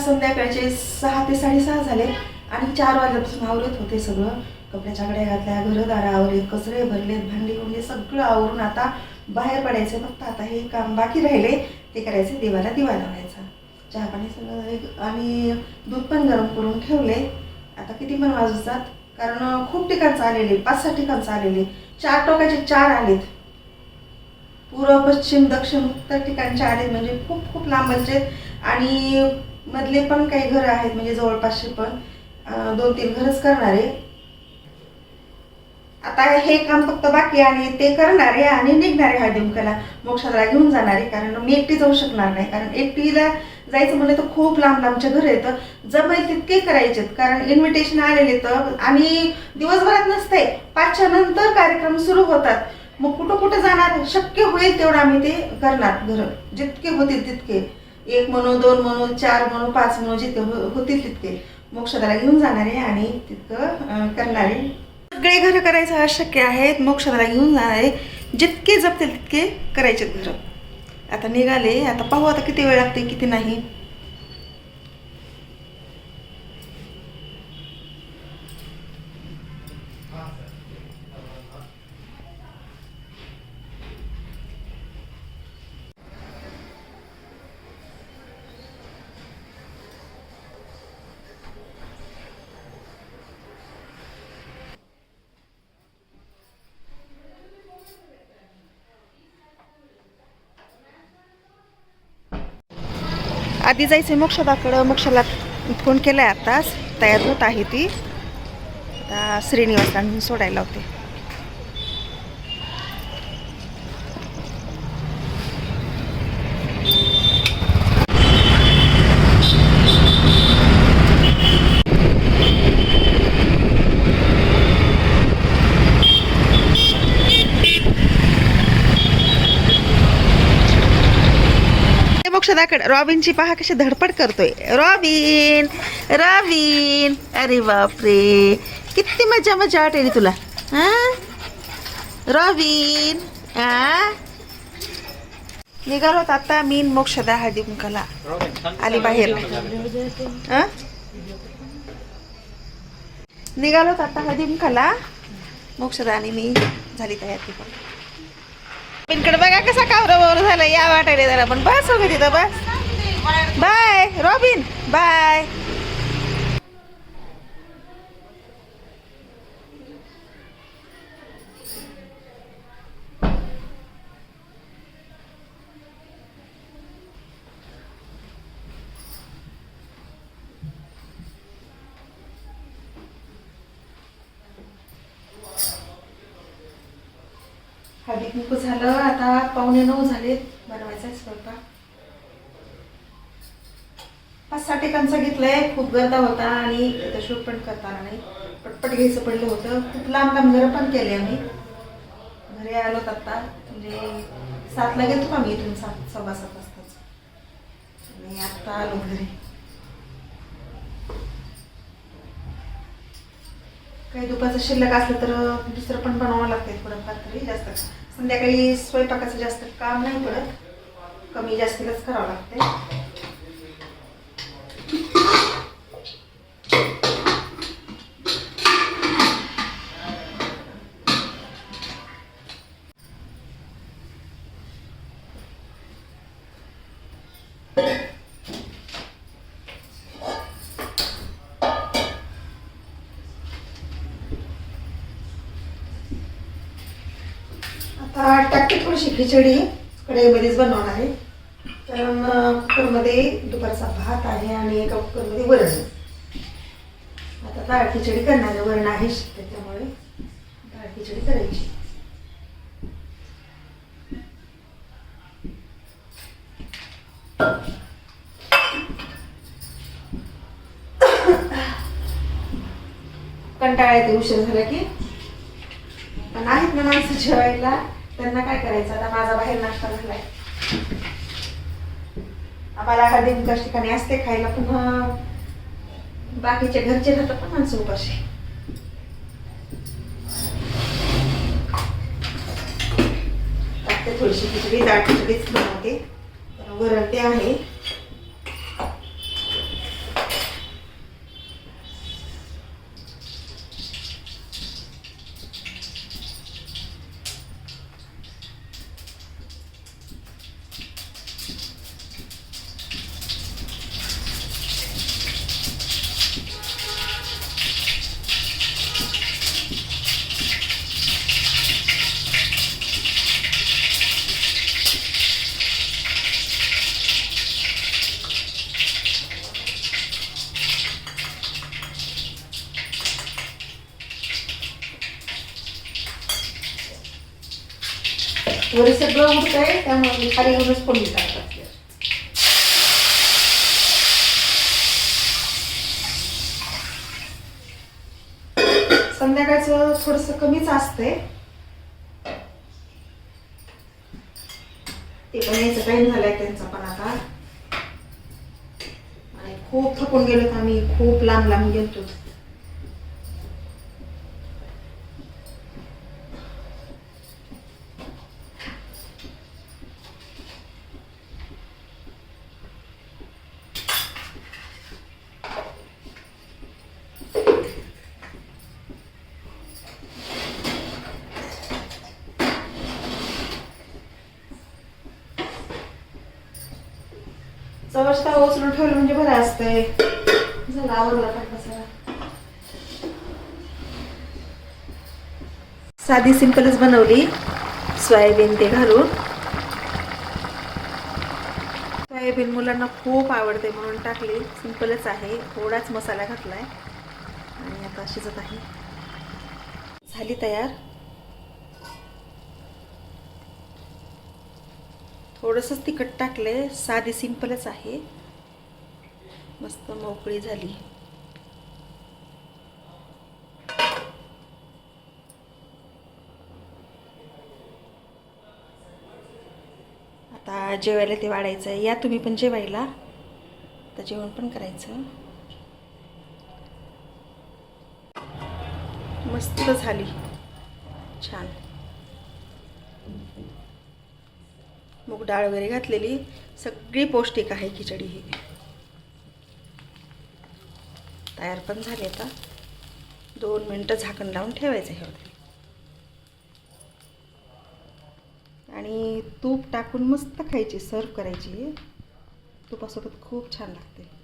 संध्याकाळचे सहा ते साडेसहा झाले आणि चार वाजल्यापासून आवरत होते सगळं. कपड्याच्या कड्या घातल्या घरदारा आवरले कचरे भरलेत भांडी कोंडले सगळं आवरून आता बाहेर पडायचं. फक्त आता हे काम बाकी राहिले ते करायचे देवाला दिवा लावायचा. चहा पाणी सगळं आणि दूध पण गरम करून ठेवले. आता किती पण वाजतात कारण खूप ठिकाणचं आलेले पाच सहा ठिकाणचं आलेले. चार टोकाचे चार आलेत. पूर्व पश्चिम दक्षिण उत्तर ठिकाणचे आलेत म्हणजे खूप खूप लांबचे. आणि मधले पण काही घरं आहेत म्हणजे जवळपासचे पण. दोन तीन घरच करणार आहे. आता हे काम फक्त बाकी आणि ते करणारे आणि निघणारे हळदीमुखाला मोक्षाला घेऊन जाणारे कारण मी एकटी जाऊ शकणार नाही. कारण एकटीला जायचं म्हणलं तर खूप लांब लांबचे घर येतं जमेल तितके करायचे कारण इन्व्हिटेशन आलेले तर आणि दिवसभरात नसते पाचच्या नंतर कार्यक्रम सुरू होतात. मग कुठं कुठं जाणार? शक्य होईल तेवढं आम्ही ते करणार घर. जितके होतील तितके. एक म्हणू दोन म्हणू चार म्हणू पाच म्हणू जितके हो- होतील तितके मोक्षदाला घेऊन जाणारे आणि तितकं करणारे. सगळे घरं करायचं अशक्य आहेत मोक्षदाला घेऊन जाणारे. जितके जपतील तितके करायचे घरं. आता निघाले आता पाहू आता किती वेळ लागते किती नाही. आधी जायचं मोक्षदाकडं. मोक्षाला फोन आहे आताच तयार होत आहे ती. आता श्रीनिवासांनी सोडायला होते मोक्षदाकडे रॉबिनची पहा कशी धडपड करतोय. Robin Robin. अरे बापरे. किती मजा मजा वाटेल तुला. रॉबिन. हा निघालो आता मीन मोक्षदा हळदी कुंकाला आली बाहेर. निघालो आता हळदी कुंकाला मोक्षदा आणि मी झाली तयार ती इकडे बघा कसा कावरा बावरा झाला या वाटायला जरा पण बस वगैरे तिथं बस. Bye robin bye Haldi Kunku झालं आता पावणे नऊ झाले बनवायचा स्वयंपाक. पाच सहा ठिकाणचा घेतलाय खूप गर्दा होता आणि त्याचा शूट पण करताना नाही. पटपट घ्यायचं पडलं होतं. खूप लांब लांब घरं पण केले आम्ही. घरी आलोत आत्ता म्हणजे सातला गेलो आम्ही इथून सात सव्वा सात वाजताच. आणि आत्ता आलो घरी. काही दुपारचं शिल्लक असलं तर दुसरं पण बनवावं लागते थोडंफार तरी जास्त. संध्याकाळी स्वयंपाकाचं जास्त काम नाही पडत. कमी जास्तीलाच करावं लागते आता टाकते थोडीशी खिचडी कढईमध्येच बनवणार आहे. कारण कुकरमध्ये दुपारचा भात आहे आणि एका कुकरमध्ये वरण आता डाळ खिचडी करणार वरण आहे त्याच्यामुळे डाळ खिचडी करायची. कंटाळा येते उशीर झाला की. पण आहेत ना माणसं जेवायला त्यांना काय करायचं? आता माझा बाहेर नाश्ता झालाय. आम्हाला हळदी मुकाश ठिकाणी असते खायला पुन्हा बाकीचे घरचे राहतात पण माणसं उपाशी. टाकते थोडीशी खिचडी दाट खिचडीच बनवते. वरण ते आहे. वर सगळं उडत आहे त्यामुळे मी खाली येऊनच फोडणी टाकतात संध्याकाळचं थोडस कमीच असतंय. ते पण यायचं टाइम झालाय त्यांचा पण आता. आणि खूप थकून गेलो आम्ही खूप लांब लांब गेलो चवस्ता उचलून ठेवलं म्हणजे बरं असतंय. झालं आवडला साधी सिंपलच बनवली सोयाबीन ते घालून. सोयाबीन मुलांना खूप आवडते म्हणून टाकली. सिंपलच आहे थोडाच मसाला घातलाय. आणि आता शिजत आहे. झाली तयार. थोडंसंच तिखट टाकले साधी सिंपलच आहे. मस्त मोकळी झाली. आता जेवायला ते वाढायचं आहे या तुम्ही पण जेवायला. आता जेवण पण करायचं. मस्त झाली. छान. मूग डाळ वगैरे घातलेली. सगळी पौष्टिक आहे खिचडी ही. तयार पण झाली आता. दोन मिनटं झाकण लावून ठेवायचं ह्यावरती आणि तूप टाकून मस्त खायची सर्व करायची. तुपासोबत खूप छान लागते.